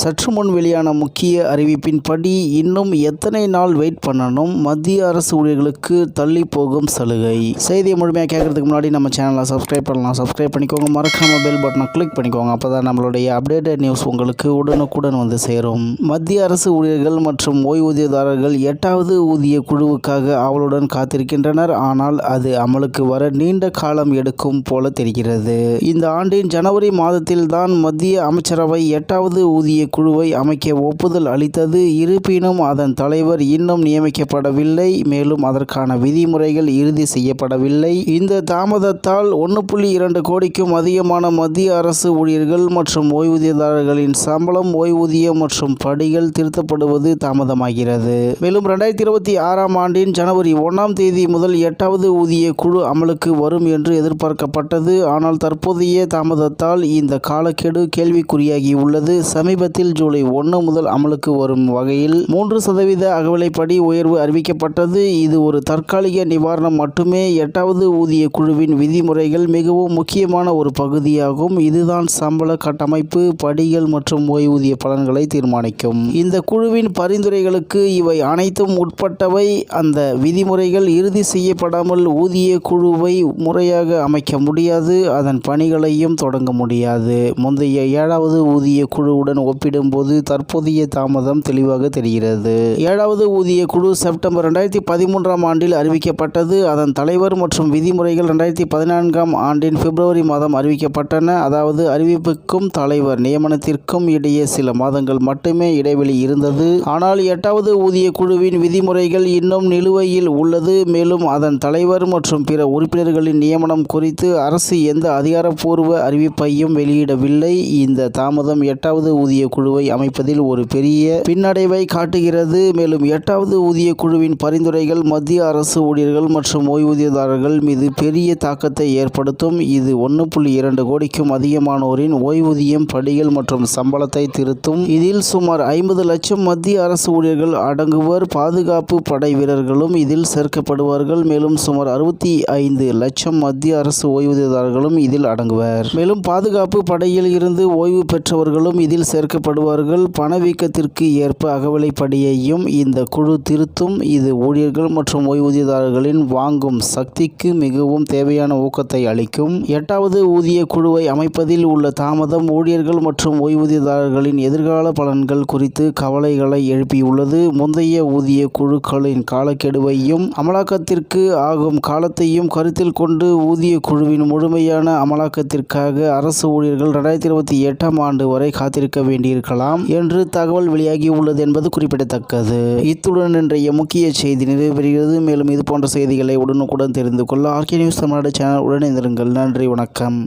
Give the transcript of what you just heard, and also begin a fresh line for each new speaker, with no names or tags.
சற்று முன் வெளியான முக்கிய அறிவிப்பின்படி இன்னும் எத்தனை நாள் வெயிட் பண்ணணும்? மத்திய அரசு ஊழியர்களுக்கு தள்ளி போகும் சலுகை. செய்தியை முழுமையாக கேட்கறதுக்கு முன்னாடி நம்ம சேனலை சப்ஸ்கிரைப் பண்ணலாம். சப்ஸ்கிரைப் பண்ணிக்கோங்க. மறக்காம பெல் பட்டனை கிளிக் பண்ணிக்கோங்க. அப்போ தான் நம்மளுடைய அப்டேட்டட் நியூஸ் உங்களுக்கு உடனுக்குடன் வந்து சேரும். மத்திய அரசு ஊழியர்கள் மற்றும் ஓய்வூதியதாரர்கள் எட்டாவது ஊதிய குழுவுக்காக ஆவலுடன் காத்திருக்கின்றனர். ஆனால் அது அமலுக்கு வர நீண்ட காலம் எடுக்கும் போல தெரிகிறது. இந்த ஆண்டின் ஜனவரி மாதத்தில் தான் மத்திய அமைச்சரவை எட்டாவது ஊதிய குழுவை அமைக்க ஒப்புதல் அளித்தது. இருப்பினும் அதன் தலைவர் இன்னும் நியமிக்கப்படவில்லை. மேலும் அதற்கான விதிமுறைகள் இறுதி செய்யப்படவில்லை. இந்த தாமதத்தால் ஒன்று புள்ளி இரண்டு கோடிக்கும் அதிகமான மத்திய அரசு ஊழியர்கள் மற்றும் ஓய்வூதியதாரர்களின் சம்பளம் ஓய்வூதியம் மற்றும் படிகள் திருத்தப்படுவது தாமதமாகிறது. மேலும் ரெண்டாயிரத்தி இருபத்தி ஆறாம் ஆண்டின் ஜனவரி ஒன்றாம் தேதி முதல் எட்டாவது ஊதிய குழு அமலுக்கு வரும் என்று எதிர்பார்க்கப்பட்டது. ஆனால் தற்போதைய தாமதத்தால் இந்த காலக்கெடு கேள்விக்குறியாகி உள்ளது சமீபத்தில் ஜூலை ஒன்று முதல் அமலுக்கு வரும் வகையில் மூன்று சதவீத அகவிலைப்படி உயர்வு அறிவிக்கப்பட்டது. இது ஒரு தற்காலிக நிவாரணம் மட்டுமே. எட்டாவது ஊதிய குழுவின் விதிமுறைகள் மிகவும் முக்கியமான ஒரு பகுதியாகும். இதுதான் சம்பள கட்டமைப்பு படிகள் மற்றும் ஓய்வூதிய பலன்களை தீர்மானிக்கும். இந்த குழுவின் பரிந்துரைகளுக்கு இவை அனைத்தும் உட்பட்டவை. அந்த விதிமுறைகள் இறுதி செய்யப்படாமல் ஊதிய குழுவை முறையாக அமைக்க முடியாது. அதன் பணிகளையும் தொடங்க முடியாது. முந்தைய ஏழாவது ஊதிய குழுவுடன் ஒப்பிடும்போது தற்போதைய தாமதம் தெளிவாக தெரிகிறது. ஏழாவது ஊதிய குழு செப்டம்பர் ரெண்டாயிரத்தி பதிமூன்றாம் ஆண்டில் அறிவிக்கப்பட்டது. அதன் தலைவர் மற்றும் விதிமுறைகள் ரெண்டாயிரத்தி பதினான்காம் ஆண்டின் பிப்ரவரி மாதம் அறிவிக்கப்பட்டன. அதாவது அறிவிப்புக்கும் தலைவர் நியமனத்திற்கும் இடையே சில மாதங்கள் மட்டுமே இடைவெளி இருந்தது. ஆனால் எட்டாவது ஊதிய குழுவின் விதிமுறைகள் இன்னும் நிலுவையில் உள்ளது. மேலும் அதன் தலைவர் மற்றும் பிற உறுப்பினர்களின் நியமனம் குறித்து அரசு எந்த அதிகாரப்பூர்வ அறிவிப்பையும் வெளியிடவில்லை. இந்த தாமதம் எட்டாவது ஊதிய குழுவை அமைப்பதில் ஒரு பெரிய பின்னடைவை காட்டுகிறது. மேலும் எட்டாவது ஊதிய குழுவின் பரிந்துரைகள் மத்திய அரசு ஊழியர்கள் மற்றும் ஓய்வூதியதாரர்கள் மீது பெரிய தாக்கத்தை ஏற்படுத்தும். இது ஒன்று புள்ளி இரண்டு கோடிக்கும் அதிகமானோரின் ஓய்வூதியம் படிகள் மற்றும் சம்பளத்தை திருத்தும். இதில் சுமார் ஐம்பது லட்சம் மத்திய அரசு ஊழியர்கள் அடங்குவர். பாதுகாப்பு படை வீரர்களும் இதில் சேர்க்கப்படுவார்கள். மேலும் சுமார் அறுபத்தி ஐந்து லட்சம் மத்திய அரசு ஓய்வூதியதாரர்களும் இதில் அடங்குவர். மேலும் பாதுகாப்பு படையில் இருந்து ஓய்வு பெற்றவர்களும் இதில் சேர்க்க பாதிக்கப்படுவார்கள் பணவீக்கத்திற்கு ஏற்ப அகவிலைப்படியையும் இந்த குழு திருத்தும். இது ஊழியர்கள் மற்றும் ஓய்வூதியதாரர்களின் வாங்கும் சக்திக்கு மிகவும் தேவையான ஊக்கத்தை அளிக்கும். எட்டாவது ஊதிய குழுவை அமைப்பதில் உள்ள தாமதம் ஊழியர்கள் மற்றும் ஓய்வூதியதாரர்களின் எதிர்கால பலன்கள் குறித்து கவலைகளை எழுப்பியுள்ளது. முந்தைய ஊதிய குழுக்களின் காலக்கெடுவையும் அமலாக்கத்திற்கு ஆகும் காலத்தையும் கருத்தில் கொண்டு ஊதிய குழுவின் முழுமையான அமலாக்கத்திற்காக அரசு ஊழியர்கள் ரெண்டாயிரத்தி இருபத்தி எட்டாம் ஆண்டு வரை காத்திருக்க வேண்டும். வேண்டியிருக்கலாம் என்று தகவல் வெளியாகி உள்ளது என்பது குறிப்பிடத்தக்கது. இத்துடன் இன்றைய முக்கிய செய்தி நிறைவேறுகிறது மேலும் இது போன்ற செய்திகளை உடனுக்குடன் தெரிந்து கொள்ள ஆர்கே நியூஸ் தமிழ்நாடு சேனல் உடன் நன்றி வணக்கம்.